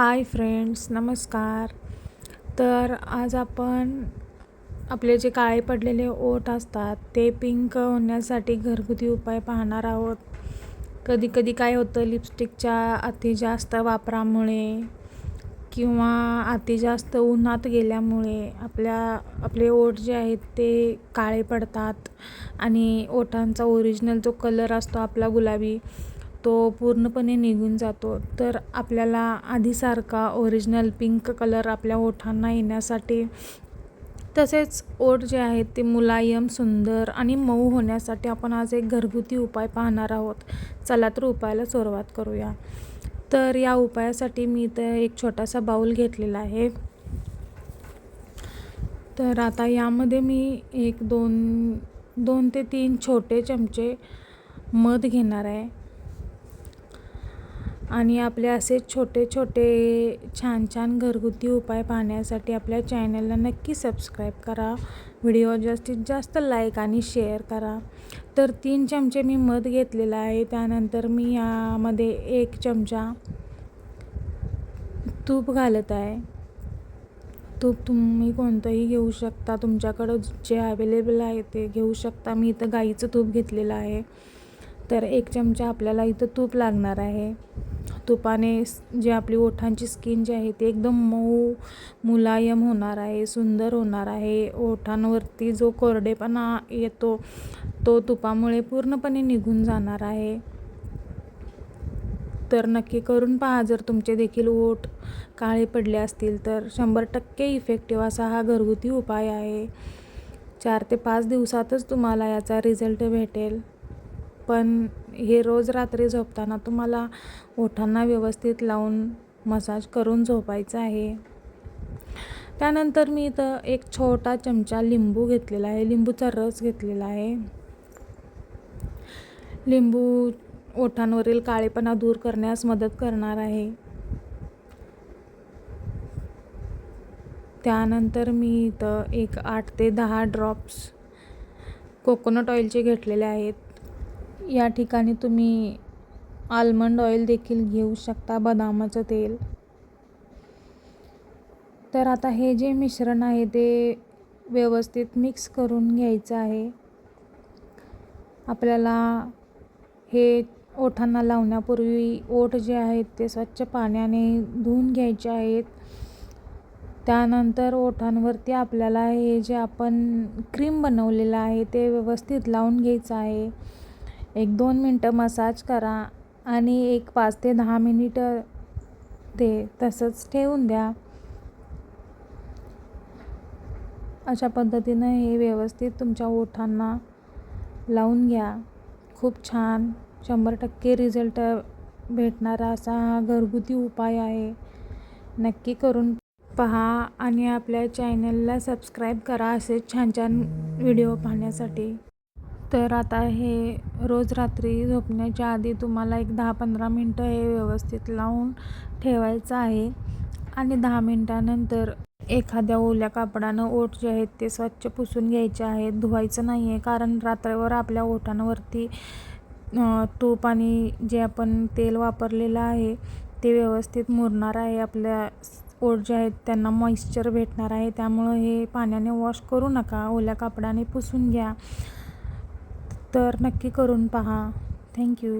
Hi friends नमस्कार. तर आज आपण आपले जे काळे पडलेले ओठ असतात ते पिंक होण्यासाठी घरगुती उपाय पाहणार आहोत. कधी कधी काय होतं लिपस्टिकच्या अति जास्त वापरामुळे किंवा अति जास्त उन्हात गेल्यामुळे आपल्या आपले ओठ जे आहेत ते काळे पडतात आणि ओठांचा ओरिजिनल जो कलर असतो आपला गुलाबी तो पूर्णपणे निघून जातो. तर आपल्याला आधीसारखा ओरिजिनल पिंक कलर आपल्या ओठांना येण्यासाठी तसेच ओठ जे आहेत ते मुलायम सुंदर आणि मऊ होण्यासाठी आपण आज एक घरगुती उपाय पाहणार आहोत. चला तर उपायाला सुरुवात करूया. तर या उपायासाठी मी इथं एक छोटासा बाऊल घेतलेला आहे. तर आता यामध्ये मी एक दोन दोन ते तीन छोटे चमचे मध घेणार आहे. आणि आपले असे छोटे छोटे छान छान घरगुती उपाय पाहण्यासाठी आपल्या चॅनलला नक्की सबस्क्राईब करा. व्हिडिओ जास्तीत जास्त लाईक आणि शेअर करा. तर तीन चमचे मी मध घेतलेला आहे. त्यानंतर मी यामध्ये एक चमचा तूप घालत आहे. तूप तुम्ही कोणतंही घेऊ शकता. तुमच्याकडं जे अवेलेबल आहे ते घेऊ शकता. मी इथं गाईचं तूप घेतलेलं आहे. तर एक चमचा आपल्याला इथं तूप लागणार आहे. तुपाने जे आपली ओठांची स्किन जी आहे ती एकदम मऊ मुलायम होणार आहे सुंदर होणार आहे. ओठांवरती जो कोरडेपणा येतो तो तुपामुळे पूर्णपणे निघून जाणार आहे. तर नक्की करून पहा जर तुमचे देखील ओठ काळे पडले असतील तर शंभर टक्के इफेक्टिव्ह असा हा घरगुती उपाय आहे. चार ते पाच दिवसातच तुम्हाला याचा रिझल्ट भेटेल. पण हे रोज रात्री झोपताना तुम्हाला ओठांना व्यवस्थित लावून मसाज करून झोपायचं आहे. त्यानंतर मी इथं एक छोटा चमचा लिंबू घेतलेला आहे. लिंबूचा रस घेतलेला आहे. लिंबू ओठांवरील काळेपणा दूर करण्यास मदत करणार आहे. त्यानंतर मी इथं एक आठ ते दहा ड्रॉप्स कोकोनट ऑइलचे घेतलेले आहेत. या ठिकाणी तुम्ही आल्मंड ऑइल देखील घेऊ शकता बदामाचं तेल. तर आता हे जे मिश्रण आहे ते व्यवस्थित मिक्स करून घ्यायचं आहे. आपल्याला हे ओठांना लावण्यापूर्वी ओठ जे आहेत ते स्वच्छ पाण्याने धुवून घ्यायचे आहेत. त्यानंतर ओठांवरती आपल्याला हे जे आपण क्रीम बनवलेलं आहे ते व्यवस्थित लावून घ्यायचं आहे. एक दोन मिनटं मसाज करा आणि एक पाच ते दहा मिनिटं ते तसंच ठेवून द्या. अशा पद्धतीनं हे व्यवस्थित तुमच्या ओठांना लावून घ्या. खूप छान. शंभर टक्के रिझल्ट भेटणारा असा हा घरगुती उपाय आहे. नक्की करून पहा आणि आपल्या चॅनलला सबस्क्राईब करा असे छान छान व्हिडिओ पाहण्यासाठी. तर आता हे रोज रात्री झोपण्याच्या आधी तुम्हाला एक दहा पंधरा मिनटं हे व्यवस्थित लावून ठेवायचं आहे. आणि दहा मिनटानंतर एखाद्या ओल्या कापडानं ओठ जे आहेत ते स्वच्छ पुसून घ्यायचे आहेत. धुवायचं नाही आहे कारण रात्रभर आपल्या ओठांवरती तूप आणि जे आपण तेल वापरलेलं आहे ते व्यवस्थित मुरणार आहे. आपल्या ओठ जे आहेत त्यांना मॉइश्चर भेटणार आहे. त्यामुळं हे पाण्याने वॉश करू नका. ओल्या कापडाने पुसून घ्या. तर नक्की करून पहा. थँक्यू